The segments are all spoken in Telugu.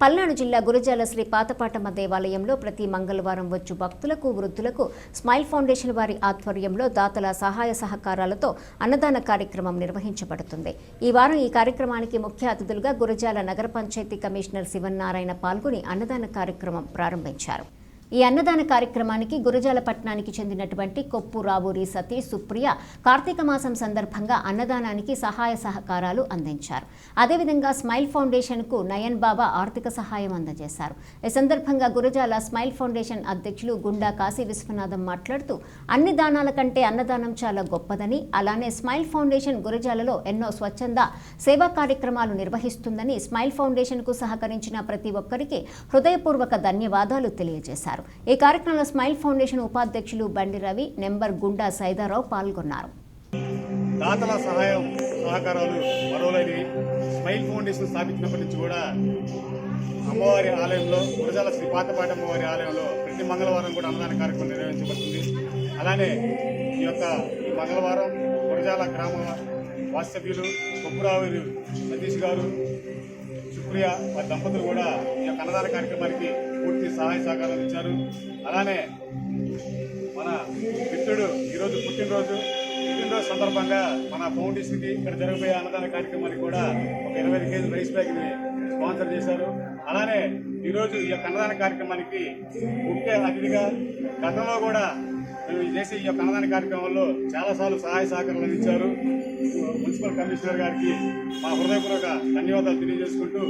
పల్నాడు జిల్లా గురజాల శ్రీ పాతపాటమ్మ దేవాలయంలో ప్రతి మంగళవారం వచ్చు భక్తులకు వృద్ధులకు స్మైల్ ఫౌండేషన్ వారి ఆధ్వర్యంలో దాతల సహాయ సహకారాలతో అన్నదాన కార్యక్రమం నిర్వహించబడుతుంది. ఈ వారం ఈ కార్యక్రమానికి ముఖ్య అతిథులుగా గురజాల నగర పంచాయతీ కమిషనర్ శివన్నారాయణ పాల్గొని అన్నదాన కార్యక్రమం ప్రారంభించారు. ఈ అన్నదాన కార్యక్రమానికి గురజాల పట్టణానికి చెందినటువంటి కొప్పు రావూరి సతీష్ సుప్రియ కార్తీక మాసం సందర్భంగా అన్నదానానికి సహాయ సహకారాలు అందించారు. అదేవిధంగా స్మైల్ ఫౌండేషన్కు నయన్ బాబా ఆర్థిక సహాయం అందజేశారు. ఈ సందర్భంగా గురజాల స్మైల్ ఫౌండేషన్ అధ్యక్షులు గుండా కాశీ విశ్వనాథం మాట్లాడుతూ అన్ని దానాల కంటే అన్నదానం చాలా గొప్పదని అలానే స్మైల్ ఫౌండేషన్ గురజాలలో ఎన్నో స్వచ్ఛంద సేవా కార్యక్రమాలు నిర్వహిస్తుందని స్మైల్ ఫౌండేషన్కు సహకరించిన ప్రతి ఒక్కరికి హృదయపూర్వక ధన్యవాదాలు తెలియజేశారు. ఈ కార్యక్రమంలో స్మైల్ ఫౌండేషన్ ఉపాధ్యక్షులు బండి రవి నెంబర్ గుండా సైదారావు పాల్గొన్నారు. దాతల సహాయం సహకారాలు మరోలేని స్మైల్ ఫౌండేషన్ స్థాపించినప్పటి నుంచి కూడా అమ్మవారి ఆలయంలో గురజాల శ్రీ పాతపాటి అమ్మవారి ఆలయంలో ప్రతి మంగళవారం కూడా అన్నదాన కార్యక్రమం నిర్వహించబడుతుంది. అలానే ఈ యొక్క ఈ మంగళవారం గురజాల గ్రామ వాస్తవ్యులు కొప్పురావు సతీష్ గారు సుప్రియ వారి దంపతులు కూడా ఈ యొక్క అన్నదాన కార్యక్రమానికి పూర్తి సహాయ సహకారాలు ఇచ్చారు. అలానే మన మిత్రుడు ఈరోజు పుట్టినరోజు. పుట్టినరోజు సందర్భంగా మన ఫౌండేషన్కి ఇక్కడ జరగబోయే అన్నదాన కార్యక్రమానికి కూడా ఒక ఇరవై ఐదు కేజీల రైస్ బ్యాగ్ని స్పాన్సర్ చేశారు. అలానే ఈరోజు ఈ యొక్క అన్నదాన కార్యక్రమానికి ముఖ్య అతిథిగా గతంలో కూడా మేము చేసే ఈ యొక్క అన్నదాన కార్యక్రమంలో చాలాసార్లు సహాయ సహకారాలు అందించారు. మున్సిపల్ కమిషనర్ గారికి మా హృదయపూర్వక ధన్యవాదాలు తెలియజేసుకుంటూ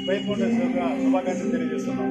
స్పైన్ యొక్క శుభాకాంక్షలు తెలియజేస్తున్నాం.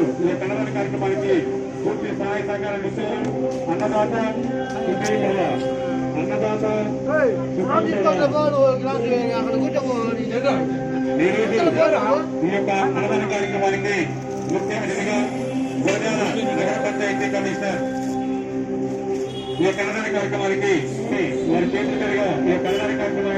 దంపతులు ఈ కన్నడ కార్యక్రమానికి పూర్తి సహాయ సహకారాలు ఇచ్చారు. అన్నదాత అన్నదాత ఈ యొక్క అన్నదాన కార్యక్రమానికి ముఖ్య అతిథిగా గురజాల నగర పంచాయతీ కమిషనర్. ఈ యొక్క అన్నదాన కార్యక్రమానికి వారి చేతుల మీదుగా ఈ యొక్క అన్నదాన కార్యక్రమాన్ని